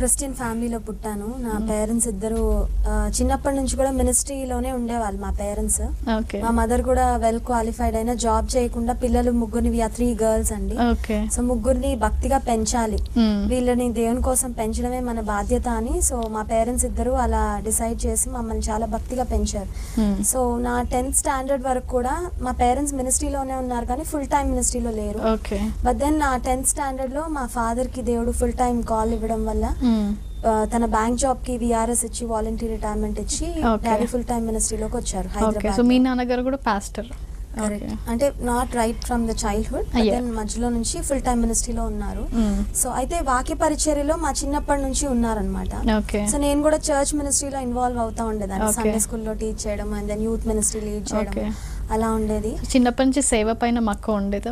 Christian ఫ్యామిలీలో పుట్టాను. నా పేరెంట్స్ ఇద్దరు చిన్నప్పటి నుంచి కూడా మినిస్ట్రీలోనే ఉండేవాళ్ళు మా పేరెంట్స్. మా మదర్ కూడా వెల్ క్వాలిఫైడ్ అయినా జాబ్ చేయకుండా పిల్లలు ముగ్గురిని త్రీ గర్ల్స్ అండి. సో ముగ్గురిని భక్తిగా పెంచాలి. వీళ్ళని దేవుని కోసం పెంచడమే మన బాధ్యత అని సో మా పేరెంట్స్ ఇద్దరు అలా డిసైడ్ చేసి మమ్మల్ని చాలా భక్తిగా పెంచారు. సో నా టెన్త్ స్టాండర్డ్ వరకు కూడా మా పేరెంట్స్ మినిస్ట్రీలోనే ఉన్నారు కానీ ఫుల్ టైం మినిస్ట్రీలో లేరు. బట్ దెన్ నా టెన్త్ స్టాండర్డ్లో మా ఫాదర్కి దేవుడు ఫుల్ టైం కాల్ ఇవ్వడం వల్ల తన బ్యాంక్ జాబ్కి విఆర్ఎస్ ఇచ్చి వాలంటీ రిటైర్మెంట్ ఇచ్చి. డాడీ ఫుల్ టైం మినిస్ట్రీలోకి వచ్చారు ఓకే సో హైదరాబాద్ మీ నాన్నగారు కూడా పాస్టర్ అంటే not right from the childhood మధ్యలో నుంచి ఫుల్ టైం మినిస్ట్రీలో ఉన్నారు. సో అయితే వాక్య పరిచర్యలో మా చిన్నప్పటి నుంచి ఉన్నారనమాట సో నేను కూడా చర్చ్ మినిస్ట్రీలో ఇన్వాల్వ్ అవుతా ఉండేదాన్ని. సండే స్కూల్లో టీచ్ చేయడం and then youth ministry lead చేయడం. అలా ఉండేది. చిన్నప్పటి నుంచి సేవ పైన మక్కువ ఉండేదా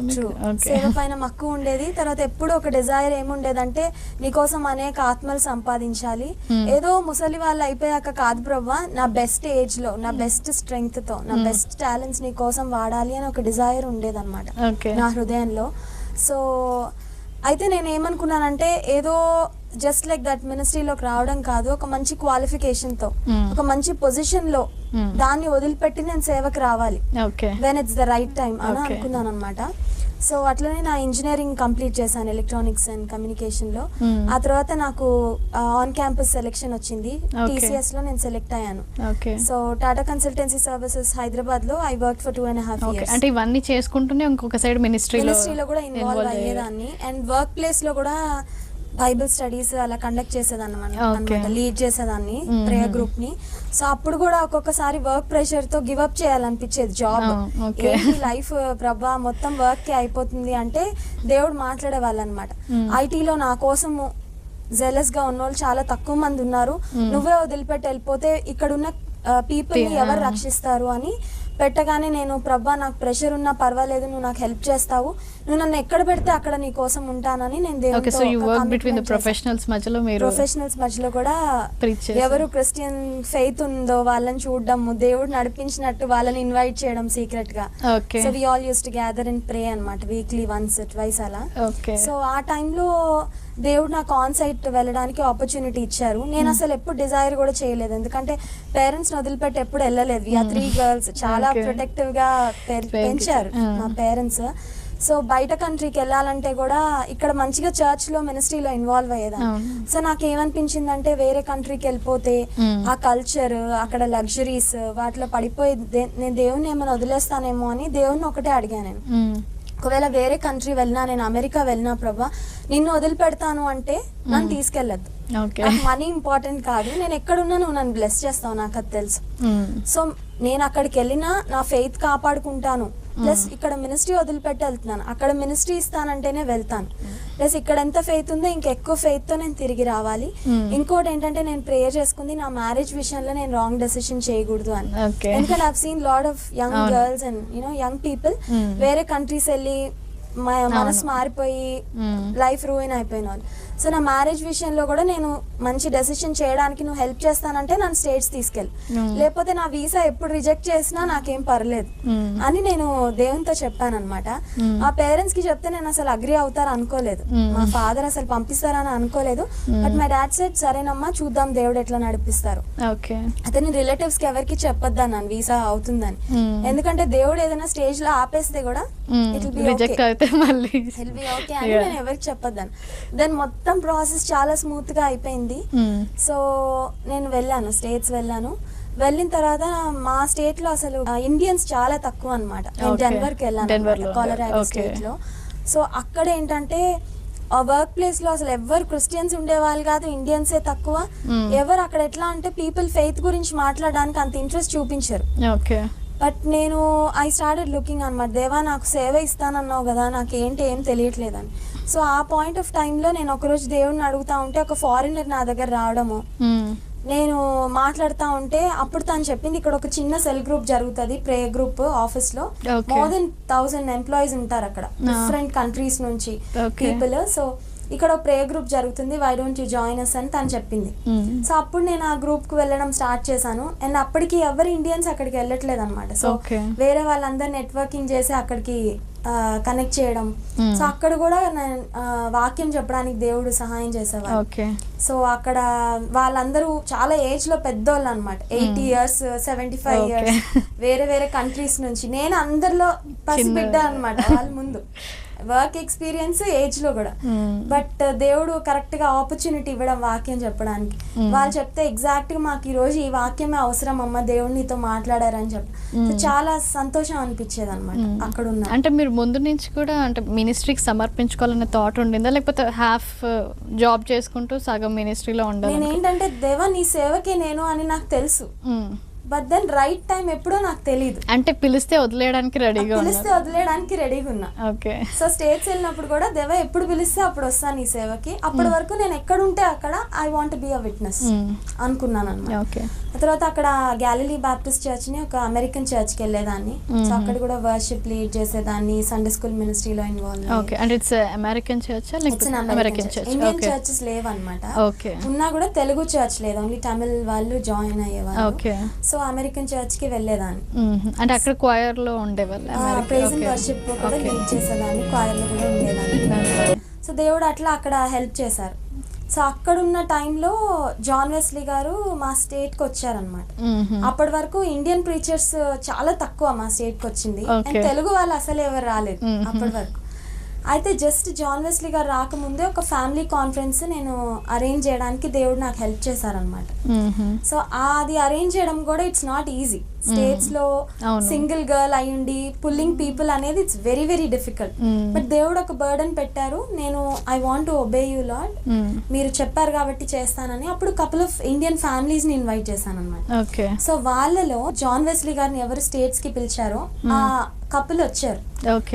సేవ పైన మక్కువ ఉండేది. తర్వాత ఎప్పుడు ఒక డిజైర్ ఏముండేదంటే నీకోసం అనేక ఆత్మలు సంపాదించాలి. Hmm. ఏదో ముసలి వాళ్ళు అయిపోయాక కాదు ప్రవ్వా నా బెస్ట్ ఏజ్లో నా బెస్ట్ స్ట్రెంగ్త్తో నా. బెస్ట్ టాలెంట్స్ నీ కోసం వాడాలి అని ఒక డిజైర్ ఉండేదన్నమాట నా హృదయంలో. సో అయితే నేను ఏమనుకున్నానంటే ఏదో జస్ట్ లైక్ దట్ మినిస్ట్రీలోకి రావడం కాదు ఒక మంచి క్వాలిఫికేషన్తో Hmm. ఒక మంచి పొజిషన్లో Hmm. దాన్ని వదిలిపెట్టి నేను సేవకు రావాలి. When it's the right time అని. అనుకున్నాను అనమాట సో అట్లనే నా ఇంజనీరింగ్ కంప్లీట్ చేశాను ఎలక్ట్రానిక్స్ అండ్ కమ్యూనికేషన్లో. Hmm. ఆ తర్వాత నాకు ఆన్ క్యాంపస్ సెలెక్షన్ వచ్చింది. టీసీఎస్లో నేను సెలెక్ట్ అయ్యాను. సో టాటా కన్సల్టెన్సీ సర్వీసెస్ హైదరాబాద్లో I work for two and half years అంటే ఇవన్నీ చేసుకుంటూనే ఇంకొక సైడ్ మినిస్ట్రీలో మినిస్ట్రీలో కూడా ఇన్వాల్వ్ అయ్యేదాన్ని. అండ్ వర్క్ ప్లేస్లో కూడా బైబిల్ స్టడీస్ అలా కండక్ట్ చేసేదాన్ని. అనమాట లీడ్ చేసేదాన్ని. ప్రేయర్ గ్రూప్ని సో అప్పుడు కూడా ఒక్కొక్కసారి వర్క్ ప్రెషర్తో గివ్ అప్ చేయాలనిపించేది జాబ్ లైఫ్ ప్రభా మొత్తం వర్క్కి అయిపోతుంది అంటే దేవుడు మాట్లాడే వాళ్ళు అనమాట. ఐటీలో నా కోసము జెలస్గా ఉన్న వాళ్ళు చాలా తక్కువ మంది ఉన్నారు. నువ్వే వదిలిపెట్టి వెళ్ళిపోతే ఇక్కడున్న పీపుల్ని. ఎవరు రక్షిస్తారు అని పెట్టగానే నేను ప్రభా నాకు ప్రెషర్ ఉన్నా పర్వాలేదు నువ్వు నాకు హెల్ప్ చేస్తావు. నువ్వు నన్ను ఎక్కడ పెడితే అక్కడ నీ కోసం ఉంటానని నేను okay so you work between the professionals మధ్యలో మీరు ప్రొఫెషనల్స్ మధ్యలో కూడా. ఎవరు క్రిస్టియన్ ఫెయిత్ ఉందో వాళ్ళని చూడడము దేవుడు నడిపించినట్టు వాళ్ళని ఇన్వైట్ చేయడం సీక్రెట్గా. So we all used to gather and pray అనమాట వీక్లీ వన్స్ ట్వైస్ అలా. సో ఆ టైంలో దేవుడు నాకు ఆన్ సైట్ వెళ్ళడానికి ఆపర్చునిటీ ఇచ్చారు నేను అసలు ఎప్పుడు డిజైర్ కూడా చేయలేదు ఎందుకంటే పేరెంట్స్ వదిలిపెట్టి ఎప్పుడు వెళ్ళలేదు ఆ త్రీ గర్ల్స్ చాలా. ప్రొటెక్టివ్గా. పెంచారు Ah. మా పేరెంట్స్ సో బయట కంట్రీకి వెళ్ళాలంటే కూడా ఇక్కడ మంచిగా చర్చ్లో మినిస్ట్రీలో ఇన్వాల్వ్ అయ్యేదాన్ని అవును. సో నాకు ఏమనిపించిందంటే వేరే కంట్రీకి వెళ్ళిపోతే Mm. ఆ కల్చర్ అక్కడ లగ్జరీస్ వాటిలో పడిపోయి నేను దేవుని ఏమైనా వదిలేస్తానేమో అని దేవుని ఒకటే అడిగాను నేను మ్మ్. ఒకవేళ వేరే కంట్రీ వెళ్ళినా నేను అమెరికా వెళ్ళినా ప్రభా నిన్ను వదిలిపెడతాను అంటే నన్ను తీసుకెళ్ళద్దు. మనీ ఇంపార్టెంట్ కాదు. నేను ఎక్కడున్నా నువ్వు నన్ను బ్లెస్ చేస్తావు నాకు అది తెలుసు. సో నేను అక్కడికి వెళ్ళినా నా ఫెయిత్ కాపాడుకుంటాను. ప్లస్ ఇక్కడ మినిస్ట్రీ వదిలిపెట్టి వెళ్తున్నాను అక్కడ మినిస్ట్రీ ఇస్తానంటేనే వెళ్తాను ప్లస్ ఇక్కడ ఎంత ఫెయిత్ ఉందో ఇంకా ఎక్కువ faith తో నేను తిరిగి రావాలి. ఇంకోటి ఏంటంటే నేను ప్రేయర్ చేసుకుంది నా మ్యారేజ్ విషయంలో నేను రాంగ్ డెసిషన్ చేయకూడదు అని. ఎందుకంటే I seen lot of young. Girls and you know young people. వేరే కంట్రీస్ వెళ్ళి మనసు. మారిపోయి. లైఫ్ రూయిన్ అయిపోయిన వాళ్ళు సో నా మ్యారేజ్ విషయంలో కూడా నేను మంచి డెసిషన్ చేయడానికి నువ్వు హెల్ప్ చేస్తానంటే నన్ను స్టేట్స్ తీసుకెళ్ళి Hmm. లేకపోతే నా వీసా ఎప్పుడు రిజెక్ట్ చేసినా నాకేం పర్లేదు Hmm. అని నేను దేవునితో చెప్పాను అనమాట Hmm. మా పేరెంట్స్కి చెప్తే నేను అసలు అగ్రి అవుతారు అనుకోలేదు. మా ఫాదర్ అసలు పంపిస్తారని అనుకోలేదు. బట్ మై డాడ్ సెట్ సరేనమ్మా చూద్దాం దేవుడు ఎట్లా నడిపిస్తారు ఓకే అయితే నేను రిలేటివ్స్కి ఎవరికి చెప్పొద్దా నన్ను వీసా అవుతుందని. ఎందుకంటే దేవుడు ఏదైనా స్టేజ్లో ఆపేస్తే కూడా ఇట్ బి మళ్ళీ విల్ బి ఓకే అని. నేను ఎవరికి చెప్పొద్దాను దెన్ మొత్తం ప్రాసెస్ చాలా స్మూత్గా అయిపోయింది. సో నేను వెళ్ళాను స్టేట్స్ వెళ్ళాను. వెళ్ళిన తర్వాత మా స్టేట్లో అసలు ఇండియన్స్ చాలా తక్కువ అనమాట నేను. డెన్వర్కి వెళ్ళాను కాలరాడో. స్టేట్లో సో అక్కడ ఏంటంటే ఆ వర్క్ ప్లేస్లో అసలు ఎవరు క్రిస్టియన్స్ ఉండేవాళ్ళు కాదు ఇండియన్సే తక్కువ. ఎవరు అక్కడ ఎట్లా అంటే పీపుల్ ఫెయిత్ గురించి మాట్లాడడానికి అంత ఇంట్రెస్ట్ చూపించారు. బట్ నేను ఐ స్టార్టెడ్ లుకింగ్ అనమాట దేవా నాకు సేవ ఇస్తానన్నావు కదా నాకు ఏంటి ఏం తెలియట్లేదని. సో ఆ పాయింట్ ఆఫ్ టైంలో నేను ఒకరోజు దేవుడిని అడుగుతా ఉంటే ఒక ఫారినర్ నా దగ్గర రావడము మ్మ్. నేను మాట్లాడుతూ ఉంటే అప్పుడు తను చెప్పింది ఇక్కడ ఒక చిన్న సెల్ గ్రూప్ జరుగుతుంది ప్రే గ్రూప్ ఆఫీస్లో. మోర్ దెన్ థౌసండ్ ఎంప్లాయీస్ ఉంటారు అక్కడ Ah. డిఫరెంట్ కంట్రీస్ నుంచి. పీపుల్ సో ఇక్కడ ప్రే గ్రూప్ జరుగుతుంది why don't you join us అని తను చెప్పింది. సో అప్పుడు నేను ఆ గ్రూప్కు వెళ్ళడం స్టార్ట్ చేశాను అండ్ అప్పటికి ఎవరు ఇండియన్స్ అక్కడికి వెళ్ళట్లేదు అనమాట సో. వేరే వాళ్ళందరూ నెట్వర్కింగ్ చేసి అక్కడికి కనెక్ట్ చేయడం. Hmm. సో అక్కడ కూడా వాక్యం చెప్పడానికి దేవుడు సహాయం చేసేవారు. ఓకే. సో అక్కడ వాళ్ళందరూ చాలా ఏజ్లో పెద్దోళ్ళు అనమాట eighty years seventy five Hmm. Years వేరే వేరే కంట్రీస్ నుంచి. నేను అందరిలో పసిబిడ్డ అనమాట వాళ్ళ ముందు. వర్క్ ఎక్స్పీరియన్స్ ఏజ్లో కూడా Hmm. బట్ దేవుడు కరెక్ట్గా ఆపర్చునిటీ ఇవ్వడం వాక్యం చెప్పడానికి Hmm. వాళ్ళు చెప్తే ఎగ్జాక్ట్గా మాకు ఈ రోజు ఈ వాక్యమే అవసరం అమ్మ దేవుడు నీతో మాట్లాడారని చెప్పి Hmm. చాలా సంతోషం అనిపించేది అనమాట. అక్కడ ఉన్న అంటే మీరు ముందు నుంచి కూడా అంటే మినిస్ట్రీకి సమర్పించుకోవాలనే థాట్ ఉండిందా లేకపోతే హాఫ్ జాబ్ చేసుకుంటూ సగం మినిస్ట్రీలో నేను ఉండాలి ఏంటంటే దేవా నీ సేవకే నేను అని నాకు తెలుసు బట్ దెన్ రైట్ టైం ఎప్పుడో నాకు తెలియదు అంటే పిలిస్తే వదిలేయడానికి రెడీగా పిలిస్తే వదిలేయడానికి రెడీగా ఉన్నా. ఓకే. సో స్టేట్స్ వెళ్ళినప్పుడు కూడా దేవ ఎప్పుడు పిలిస్తే అప్పుడు వస్తాను ఈ సేవకి. అప్పటి వరకు నేను ఎక్కడ ఉంటే అక్కడ I want be a witness. అనుకున్నాను అనమాట ఓకే తర్వాత అక్కడ గ్యాలిలీ బాప్టిస్ట్ చర్చ్ని ఒక అమెరికన్ చర్చ్కి వెళ్ళేదాన్ని. సో అక్కడ కూడా వర్షిప్ లీడ్ చేసేదాన్ని సండే స్కూల్ మినిస్ట్రీలో ఇన్వాల్వ్ ఓకే అంటే it's American church American church Indian churches లేవన్నమాట. ఓకే ఉన్నా కూడా తెలుగు చర్చ్ లేదు. ఓన్లీ తమిళ్ వాళ్ళు జాయిన్ అయ్యేవాళ్ళు ఓకే సో అమెరికన్ చర్చ్కి వెళ్ళేదాన్ని. అంటే అక్కడ choir లో ఉండేవాళ్ళు ప్రైజ్ అండ్ వర్షిప్ కూడా లీడ్ చేసేదాన్ని. Choir లో కూడా ఉండేదాన్ని. సో దేవుడు అట్లా అక్కడ హెల్ప్ చేశారు. సో అక్కడ ఉన్న టైంలో జాన్ వెస్లీ గారు మా స్టేట్కి వచ్చారనమాట. అప్పటి వరకు ఇండియన్ ప్రీచర్స్ చాలా తక్కువ మా స్టేట్కి వచ్చింది తెలుగు వాళ్ళు అసలు ఎవరు రాలేదు. అప్పటి వరకు అయితే జస్ట్ జాన్ వెస్లీ గారు రాకముందే ఒక ఫ్యామిలీ కాన్ఫరెన్స్ నేను అరేంజ్ చేయడానికి దేవుడు నాకు హెల్ప్ చేశారనమాట. సో అది అరేంజ్ చేయడం కూడా ఇట్స్ నాట్ ఈజీ స్టేట్స్లో. సింగిల్ గర్ల్ అయ్యుండి పుల్లింగ్ పీపుల్ అనేది it's very very difficult. But దేవుడు ఒక బర్డన్ పెట్టారు. నేను I want to obey you Lord. మీరు చెప్పారు కాబట్టి చేస్తానని. అప్పుడు కపుల్ ఆఫ్ ఇండియన్ ఫ్యామిలీస్ని ఇన్వైట్ చేశాను అనమాట సో వాళ్ళలో జాన్ వెస్లీ గారిని ఎవరు స్టేట్స్కి పిలిచారో ఆ కపుల్ వచ్చారు.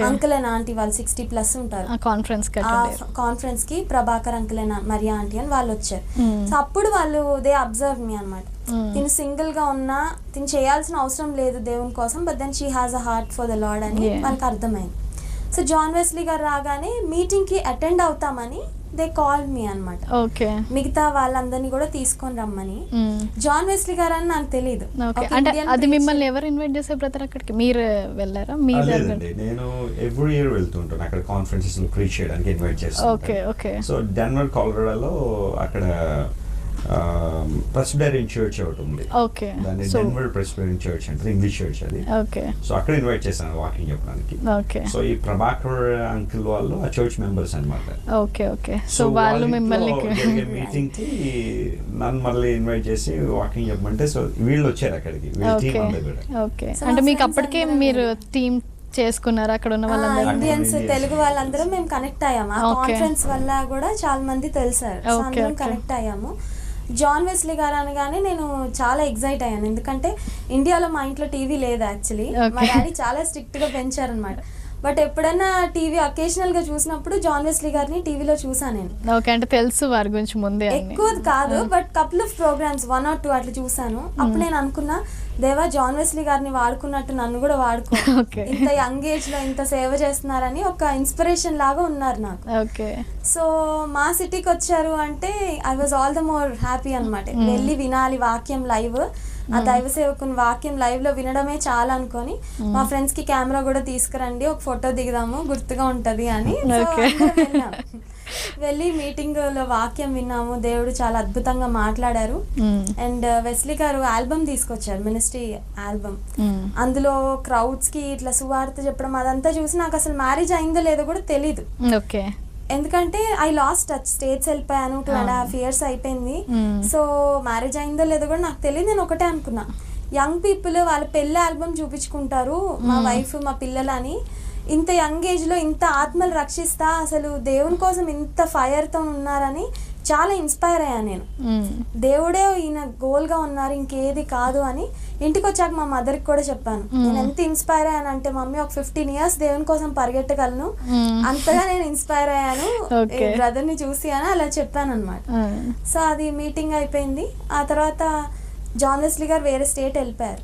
అంకుల్ అండ్ ఆంటీ వాళ్ళు సిక్స్టీ ప్లస్ ఉంటారు. Conference కాన్ఫరెన్స్కి Prabhakar uncle and Maria aunty అని వాళ్ళు వచ్చారు. సో అప్పుడు వాళ్ళు దే అబ్జర్వ్ మీ అనమాట. తిను సింగిల్గా ఉన్నా తిను చేయాల్సిన అవసరం లేదు దేవుని కోసం but then she has a heart for the Lord అని. వాళ్ళకి అర్థమైంది. సో జాన్ వెస్లీ గారు రాగానే మీటింగ్కి అటెండ్ అవుతామని దే కాల్ మీ అన్నమాట. ఓకే మిగతా వాళ్ళందరినీ కూడా తీసుకొని రమ్మని. మ్మ్. జాన్ వెస్లీ గారు అని నాకు తెలియదు ఓకే అంటే అది. మిమ్మల్ని ఎవరు ఇన్వైట్ చేసే బ్రదర్ అక్కడికి? మీరు వెళ్ళారా? మీ నేను ఎవ్రీ ఇయర్ వెళ్తుంటాను అక్కడ కాన్ఫరెన్సెస్ ప్రీచ్ చేయడానికి ఇన్వైట్ ఓకే చేస్తాను ఓకే సో డెన్వర్ కాలరాడోలో అక్కడ ప్రెసిడేరియన్ చర్చ్ ఒకటి ఉంది. ఓకే. దాన్ని సో డెన్వర్ ప్రెసిడేరియన్ చర్చ్ అంటే ఇంగ్లీష్ చర్చ్ అది. ఓకే. సో అక్కడ ఇన్వైట్ చేశాను వాకింగ్ చెప్పడానికి. ఓకే. సో ఈ ప్రభాకర్ అంకుల్ వాళ్ళు ఆ చర్చ్ మెంబర్స్ అన్నమాట. Okay okay. సో వాళ్ళు మిమ్మల్ని మీటింగ్కి నన్ను మళ్ళీ ఇన్వైట్ చేసి వాకింగ్ చెప్పమంటే సో వీళ్ళు వచ్చారు అక్కడికి. వీళ్ళ ఓకే టీం అంతా కూడా. ఓకే. So, అంటే మీకు అప్పటికే మీరు. టీమ్ చేసుకున్నారు అక్కడ ఉన్న ఆ, వాళ్ళందరూ ఇండియన్స్. తెలుగు వాళ్ళందరం మేము కనెక్ట్ అయ్యాము. ఆ. కాన్ఫరెన్స్ వల్ల కూడా చాలా మంది తెలిసారు. అందరం. కనెక్ట్ అయ్యాము. జాన్ వెస్లీ గారు అనగానే నేను చాలా ఎగ్జైట్ అయ్యాను. ఎందుకంటే ఇండియాలో మా ఇంట్లో టీవీ లేదు యాక్చువల్లీ. మా డాడీ చాలా స్ట్రిక్ట్గా పెంచారనమాట. బట్ ఎప్పుడైనా టీవీ అకేషనల్గా చూసినప్పుడు జాన్ వెస్లీ గారిని టీవీలో చూసాను నేను. ఓకే అంటే తెలుసు వారి గురించి ముందే ఎక్కువ కాదు but couple of programmes one or two అట్లా చూసాను. అప్పుడు నేను అనుకున్నా దేవా జాన్ వెస్లీ గారిని వాడుకున్నట్టు నన్ను కూడా వాడుకో. ఇంత యంగ్ ఏజ్లో ఇంత సేవ చేస్తున్నారని ఒక ఇన్స్పిరేషన్ లాగా ఉన్నారు నాకు. ఓకే. సో మా సిటీకి వచ్చారు అంటే I was all the more happy అనమాట వెళ్ళి వినాలి వాక్యం లైవ్. ఆ దైవ సేవకుని వాక్యం లైవ్లో వినడమే చాలా అనుకొని మా ఫ్రెండ్స్కి కెమెరా కూడా తీసుకురండి ఒక ఫోటో దిగుదాము గుర్తుగా ఉంటది అని. వెళ్ళాం. మీటింగ్లో వాక్యం విన్నాము దేవుడు చాలా అద్భుతంగా మాట్లాడారు. అండ్ వెస్లీ గారు ఆల్బమ్ తీసుకొచ్చారు మినిస్ట్రీ ఆల్బమ్ మ్మ్. అందులో క్రౌడ్స్కి ఇట్లా సువార్త చెప్పడం అదంతా చూసి నాకు అసలు మ్యారేజ్ అయిందో లేదో కూడా తెలీదు. ఓకే ఎందుకంటే ఐ లాస్ట్ టచ్ స్టేట్స్ వెళ్ళిపోయాను టూ అండ్. హాఫ్ ఇయర్స్ అయిపోయింది Hmm. సో మ్యారేజ్ అయిందో లేదో కూడా నాకు తెలియదు నేను ఒకటే అనుకున్నా యంగ్ పీపుల్ వాళ్ళ పెళ్ళి ఆల్బమ్ చూపించుకుంటారు మా Hmm. వైఫ్ మా పిల్లలు అని ఇంత యంగ్ ఏజ్లో ఇంత ఆత్మలు రక్షిస్తా అసలు దేవుని కోసం ఇంత ఫైర్తో ఉన్నారని చాలా ఇన్స్పైర్ అయ్యాను నేను. దేవుడే ఈయన గోల్గా ఉన్నారు ఇంకేది కాదు అని ఇంటికి వచ్చాక మా మదర్కి కూడా చెప్పాను. నేను ఎంత ఇన్స్పైర్ అయ్యానంటే మమ్మీ ఒక ఫిఫ్టీన్ ఇయర్స్ దేవుని కోసం పరిగెట్టగలను. అంతగా నేను ఇన్స్పైర్ అయ్యాను. బ్రదర్ని చూసి అని అలా చెప్పాను అనమాట. సో అది మీటింగ్ అయిపోయింది ఆ తర్వాత జాన్ వెస్లీ గారు వేరే స్టేట్ వెళ్ళిపోయారు.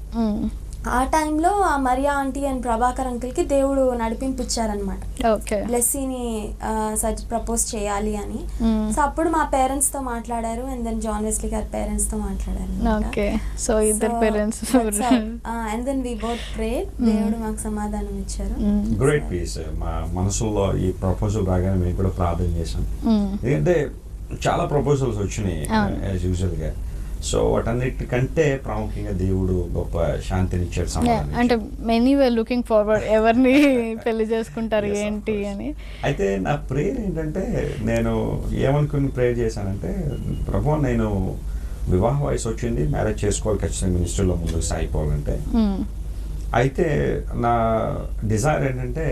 ఆ టైంలో ఆ మరియా ఆంటీ అండ్ ప్రభాకర్ అంకుల్కి దేవుడు నడిపించారనమాట ఓకే. బ్లెస్సీని సజ్ ప్రపోజ్ చేయాలి అని. సో అప్పుడు మా పేరెంట్స్తో మాట్లాడారు అండ్ దెన్ జాన్ వెస్లీ గారి పేరెంట్స్తో మాట్లాడారు ఓకే. సో ఇద్దరు parents. And then we both prayed. దేవుడు మాకు సమాధానం ఇచ్చారు. గ్రేట్ పీస్ మా మనసులో ఈ ప్రపోజల్ రాగానే మేము కూడా ప్రార్థన చేసాం ఎందుకంటే చాలా ప్రపోజల్స్ వచ్చినాయి. యాజ్ యూజువల్గా సో వాటన్నిటికంటే ప్రాముఖ్యంగా దేవుడు గొప్ప శాంతిని ఇచ్చాడు సమాధానం అంటే. మెనీ వే లుకింగ్ ఫార్వర్డ్ ఎవరిని పెళ్ళి చేసుకుంటారు ఏంటి. అని అయితే నా ప్రేయర్ ఏంటంటే నేను ఏమనుకుని ప్రేయర్ చేశానంటే ప్రభు నేను వివాహ వయసు వచ్చింది మ్యారేజ్ చేసుకోవాలి ఖచ్చితంగా మినిస్ట్రీలో ముందుకు సాగిపోవాలంటే Mm. అయితే నా డిజైర్ ఏంటంటే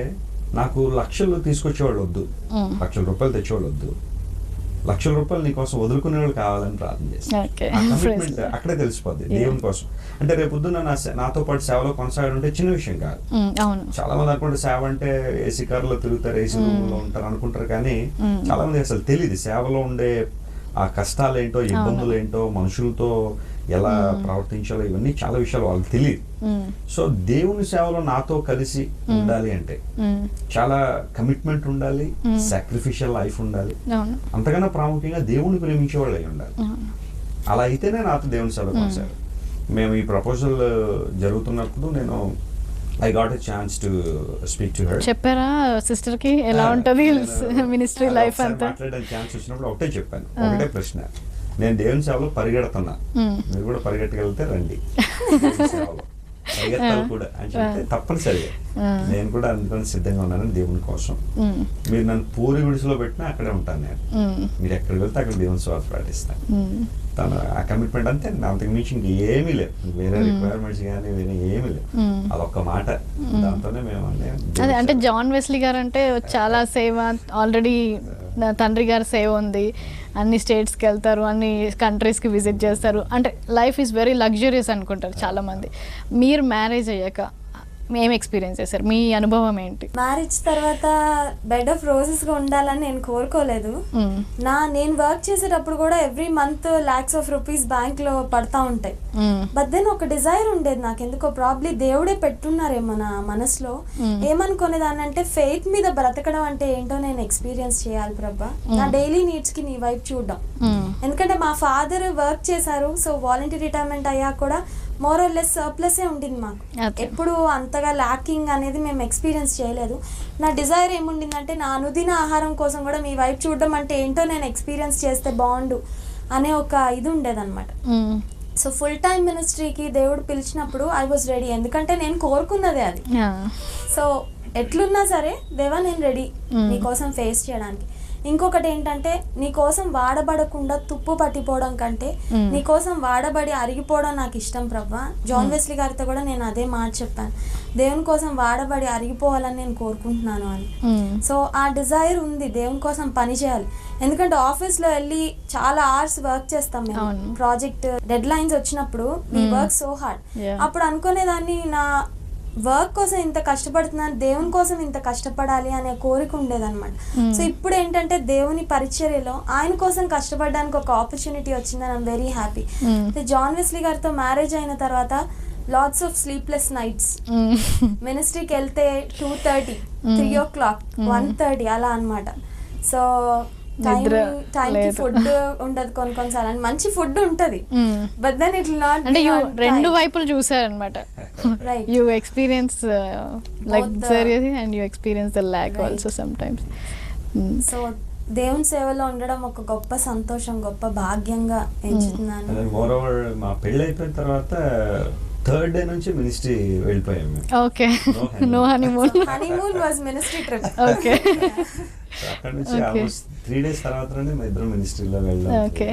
నాకు లక్షలు తీసుకొచ్చేవాళ్ళు వద్దు Mm. లక్షల రూపాయలు తెచ్చేవాళ్ళు వద్దు లక్షల రూపాయలు నీకోసం వదులుకునే వాళ్ళు కావాలని ప్రార్థన చేస్తాను. అక్కడే తెలిసిపోద్ది. దేవుని కోసం. అంటే రేపు పొద్దున్న నా నాతో పాటు సేవలో కొనసాగడం అంటే చిన్న విషయం కాదు. చాలా మంది అనుకుంటే సేవ అంటే ఏసీ కార్లో తిరుగుతారు ఏసీ Mm. రూమ్లో ఉంటారు అనుకుంటారు కానీ. చాలా మంది అసలు తెలియదు సేవలో ఉండే ఆ కష్టాలు ఏంటో ఇబ్బందులు ఏంటో మనుషులతో ఎలా. ప్రవర్తించాలో ఇవన్నీ చాలా విషయాలు వాళ్ళకి తెలియదు. సో దేవుని సేవలో నాతో కలిసి ఉండాలి అంటే చాలా కమిట్మెంట్ ఉండాలి. సాక్రిఫిషియల్ లైఫ్ ఉండాలి. అంతకన్నా ప్రాముఖ్యంగా దేవుని ప్రేమించే వాళ్ళు అయి ఉండాలి అలా అయితేనే నాతో దేవుని సేవ. కొనసాగాలి. మేము ఈ ప్రపోజల్ జరుగుతున్నప్పుడు నేను I got a chance to speak to her చెప్పారా సిస్టర్కి? ఎలా ఉంటది మినిస్ట్రీ లైఫ్ అంతా? మాట్లాడే ఛాన్స్ వచ్చినప్పుడు ఒకటే చెప్పాను. ఒకటే ప్రశ్న. నేను దేవుని సేవలో పరిగెడుతున్నా. మీరు కూడా పరిగెట్టగలిగితే రండి. పరిగెత్తాలి. కూడా అని చెప్తే. తప్పనిసరిగా. నేను కూడా అందుకని సిద్ధంగా ఉన్నాను దేవుని కోసం మీరు నన్ను పూరి గుడిసెలో పెట్టినా అక్కడే ఉంటాను నేను మీరు ఎక్కడికి వెళ్తే అక్కడ దేవుని స్వార్థ పాటిస్తాను. తన ఆ కమిట్మెంట్ అంతే అంతకు మించి ఇంక ఏమీ లేవు వేరే. రిక్వైర్మెంట్స్ కానీ వేరే ఏమీ లేవు Mm. అదొక్క మాట. దాంతోనే మేము అదే అంటే సేవ. జాన్ వెస్లీ గారు అంటే చాలా సేవ ఆల్రెడీ తండ్రి గారి సేవ ఉంది అన్ని స్టేట్స్కి వెళ్తారు అన్ని కంట్రీస్కి విజిట్ చేస్తారు. అంటే లైఫ్ ఈజ్ వెరీ లగ్జరియస్ అనుకుంటారు చాలామంది. మీరు మ్యారేజ్ అయ్యాక ఏం ఎక్స్పీరియన్స్ చేశారు మీ అనుభవం ఏంటి మ్యారేజ్ తర్వాత బెడ్ ఆఫ్ రోజెస్గా ఉండాలని నేను కోరుకోలేదు మ్మ్. నా నేను వర్క్ చేసేటప్పుడు కూడా every month lakhs of rupees బ్యాంక్లో పడతా ఉంటాయి మ్మ్. బట్ దెన్ ఒక డిజైర్ ఉండేది నాకు ఎందుకో ప్రాబ్లీ దేవుడే పెట్టున్నారేమో నా మనసులో. ఏమనుకునేదాన్ని అంటే ఫెయిత్ మీద బ్రతకడం అంటే ఏంటో నేను ఎక్స్పీరియన్స్ చేయాలి ప్రభా నా. డైలీ నీడ్స్కి నీ వైపు చూడడం మ్మ్. ఎందుకంటే మా ఫాదర్ వర్క్ చేశారు సో వాలంటీర్ రిటైర్మెంట్ అయ్యాక కూడా మోర్ ఆర్ లెస్ సర్ప్లసే ఉండింది మాకు. ఎప్పుడు అంతగా ల్యాకింగ్ అనేది మేము ఎక్స్పీరియన్స్ చేయలేదు నా డిజైర్ ఏముండిందంటే నా అనుదిన ఆహారం కోసం కూడా మీ వైపు చూడడం అంటే ఏంటో నేను ఎక్స్పీరియన్స్ చేస్తే బాగుండు అనే ఒక ఇది ఉండేదన్నమాట. సో ఫుల్ టైం మినిస్ట్రీకి దేవుడు పిలిచినప్పుడు ఐ వాజ్ రెడీ ఎందుకంటే నేను కోరుకున్నదే అది. సో ఎట్లున్నా సరే దేవా నేను రెడీ. నీకోసం ఫేస్ చేయడానికి ఇంకొకటి ఏంటంటే నీకోసం వాడబడకుండా తుప్పు పట్టిపోవడం కంటే. నీకోసం వాడబడి అరిగిపోవడం నాకు ఇష్టం ప్రభా జాన్ వెస్లీ గారితో కూడా నేను అదే మాట చెప్పాను దేవుని కోసం వాడబడి అరిగిపోవాలని నేను కోరుకుంటున్నాను అని. సో ఆ డిజైర్ ఉంది దేవుని కోసం పని చేయాలి ఎందుకంటే ఆఫీస్లో వెళ్ళి చాలా అవర్స్ వర్క్ చేస్తాం మేము. ప్రాజెక్ట్ డెడ్ లైన్స్ వచ్చినప్పుడు. Work so hard. అప్పుడు అనుకునేదాన్ని నా వర్క్ కోసం ఇంత కష్టపడుతున్నాను దేవుని కోసం ఇంత కష్టపడాలి అనే కోరిక ఉండేదన్నమాట. సో ఇప్పుడు ఏంటంటే దేవుని పరిచర్యలో ఆయన కోసం కష్టపడడానికి ఒక ఆపర్చునిటీ వచ్చిందని I'm very happy. John Wesley గారితో మ్యారేజ్ అయిన తర్వాత లాట్స్ ఆఫ్ స్లీప్లెస్ నైట్స్. మినిస్ట్రీకి వెళ్తే two thirty. Three o'clock. One thirty అలా అనమాట సో టైం. ఫుడ్ ఉండదు కొన్ని కొన్నిసార్లు And మంచి ఫుడ్ ఉంటది. బట్ దెన్ ఇట్ నాట్ అంటే యూ రెండు వైపులు చూసారనమాట. You experience like serious and you experience the Right. Also sometimes so దేవుని సేవలో ఉండడం ఒక గొప్ప సంతోషం గొప్ప భాగ్యంగా ఎంచుతున్నాను మోర్ ఓవర్ మా పెళ్ళి అయిపోయిన తర్వాత థర్డ్ డే నుంచి మినిస్ట్రీ వెళ్ళిపోయాం మేము. Okay. No honeymoon. No honeymoon honeymoon was ministry trip okay అక్కడ నుంచి త్రీ డేస్ తర్వాత నుండి మా ఇద్దరం మినిస్ట్రీలో వెళ్ళడం Okay.